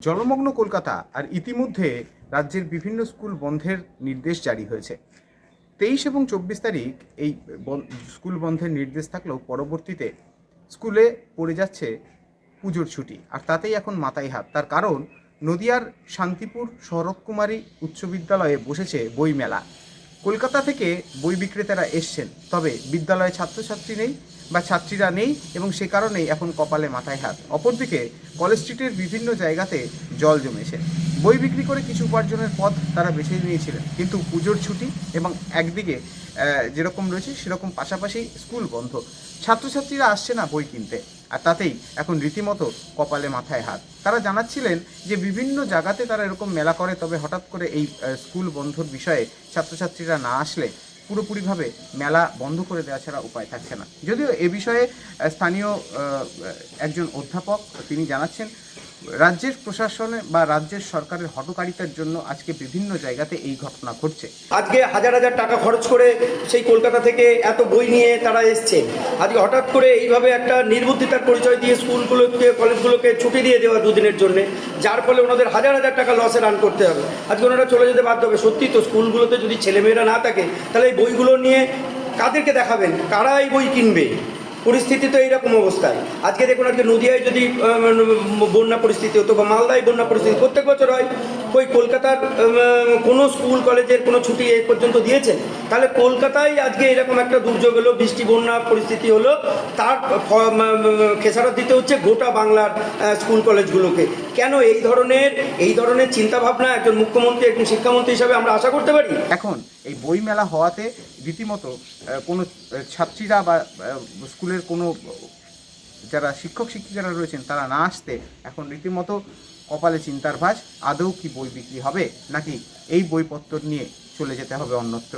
জলমগ্ন কলকাতা আর ইতিমধ্যে রাজ্যের বিভিন্ন স্কুল বন্ধের নির্দেশ জারি হয়েছে। তেইশ এবং চব্বিশ তারিখ এই স্কুল বন্ধের নির্দেশ থাকলেও পরবর্তীতে স্কুলে পড়ে যাচ্ছে পুজোর ছুটি। আর তাতেই এখন মাথায় হাত। তার কারণ, নদিয়ার শান্তিপুর শরৎকুমারী উচ্চ বিদ্যালয়ে বসেছে বইমেলা। কলকাতা থেকে বই বিক্রেতারা এসছেন, তবে বিদ্যালয়ে ছাত্রছাত্রী নেই। বা ছাত্রীরা নেই এবং সে কারণেই এখন কপালে মাথায় হাত। অপরদিকে, কলেজ স্ট্রিটের বিভিন্ন জায়গাতে জল জমেছে। বই বিক্রি করে কিছু উপার্জনের পথ তারা বেছে নিয়েছিলেন। কিন্তু পুজোর ছুটি এবং একদিকে যেরকম রয়েছে সেরকম পাশাপাশি স্কুল বন্ধ। ছাত্রছাত্রীরা আসছে না বই কিনতে। আর তাতেই এখন রীতিমতো কপালে মাথায় হাত। তারা জানাচ্ছিলেন যে বিভিন্ন জায়গাতে তারা এরকম মেলা করে, তবে হঠাৎ করে এই স্কুল বন্ধর বিষয়ে ছাত্রছাত্রীরা না আসলে পুরোপুরিভাবে মেলা বন্ধ করে দেওয়া ছাড়া উপায় থাকছে না। যদিও এ বিষয়ে স্থানীয় একজন অধ্যাপক তিনি জানাচ্ছেন রাজ্যের প্রশাসনে বা রাজ্যের সরকারের হটকারিতার জন্য আজকে বিভিন্ন জায়গাতে এই ঘটনা ঘটছে। আজকে হাজার হাজার টাকা খরচ করে সেই কলকাতা থেকে এত বই নিয়ে তারা এসছে। আজকে হঠাৎ করে এইভাবে একটা নির্বুদ্ধিতার পরিচয় দিয়ে স্কুলগুলোকে, কলেজগুলোকে ছুটি দিয়ে দেওয়া দুদিনের জন্য, যার ফলে ওনাদের হাজার হাজার টাকা লসে রান করতে হবে। আজকে ওনারা চলে যেতে বাধ্য হবে। সত্যি তো স্কুলগুলোতে যদি ছেলেমেয়েরা না থাকে, তাহলে এই বইগুলো নিয়ে কাদেরকে দেখাবেন? কারা এই বই কিনবে? পরিস্থিতি তো এইরকম অবস্থায়। আজকে দেখুন, আজকে নদিয়ায় যদি বন্যা পরিস্থিতি হতো বা মালদায় বন্যা পরিস্থিতি প্রত্যেক বছর হয় ওই কলকাতার কোনো স্কুল, কলেজের কোনো ছুটি এ পর্যন্ত দিয়েছেন তাহলে কলকাতায় আজকে এরকম একটা দুর্যোগ হলো বৃষ্টি, বন্যা পরিস্থিতি হলো, তার খেসারত দিতে হচ্ছে গোটা বাংলার স্কুল, কলেজগুলোকে। কেন এই ধরনের এই ধরনের চিন্তাভাবনা একজন মুখ্যমন্ত্রী, একজন শিক্ষামন্ত্রী হিসাবে আমরা আশা করতে পারি? এখন এই বই মেলা হওয়াতে রীতিমতো কোনো ছাত্রীরা বা স্কুলের কোনো যারা শিক্ষক শিক্ষিকারা রয়েছেন, তারা না আসতে এখন রীতিমতো কপালে চিন্তার ভাঁজ, আদৌ কি বই বিক্রি হবে? নাকি এই বইপত্র নিয়ে চলে যেতে হবে অন্যত্র?